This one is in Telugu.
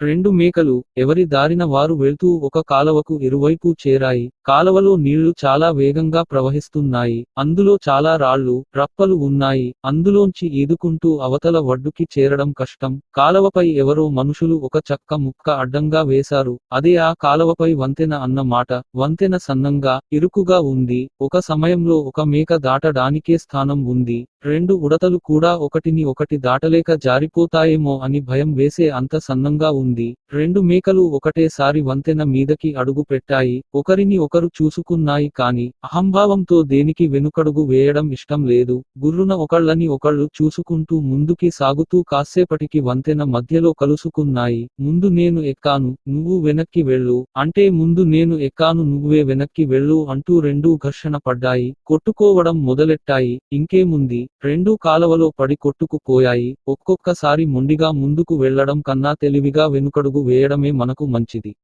రెండు మేకలు ఎవరి దారిన వారు వెళ్తూ ఒక కాలవకు ఇరువైపు చేరాయి. కాలవలో నీళ్ళు చాలా వేగంగా ప్రవహిస్తున్నాయి. అందులో చాలా రాళ్ళు రప్పలు ఉన్నాయి. అందులోంచి ఈదుకుంటూ అవతల వడ్డుకి చేరడం కష్టం. కాలవపై ఎవరో మనుషులు ఒక చక్క ముక్క అడ్డంగా వేశారు. అదే ఆ కాలవపై వంతెన అన్న మాట. వంతెన సన్నంగా ఇరుకుగా ఉంది. ఒక సమయంలో ఒక మేక దాటడానికే స్థానం ఉంది. రెండు ఉడతలు కూడా ఒకటిని ఒకటి దాటలేక జారిపోతాయేమో అని భయం వేసే అంత సన్నంగా ఉంది. రెండు మేకలు ఒకటేసారి వంతెన మీదకి అడుగు పెట్టాయి. ఒకరిని ఒకరు చూసుకున్నాయి కాని అహంభావంతో దేనికి వెనుకడుగు వేయడం ఇష్టం లేదు. గుర్రున ఒకళ్ళని ఒకళ్ళు చూసుకుంటూ ముందుకి సాగుతూ కాసేపటికి వంతెన మధ్యలో కలుసుకున్నాయి. ముందు నేను ఎక్కాను నువ్వు వెనక్కి వెళ్ళు. అంటే ముందు నేను ఎక్కాను నువ్వే వెనక్కి వెళ్ళు అంటూ రెండూ ఘర్షణ పడ్డాయి. కొట్టుకోవడం మొదలెట్టాయి. ఇంకేముంది? రెండూ కాలవలో పడి కొట్టుకుపోయాయి. ఒక్కొక్కసారి మొండిగా ముందుకు వెళ్ళడం కన్నా తెలివిగా వెనుకడుగు వేయడమే మనకు మంచిది.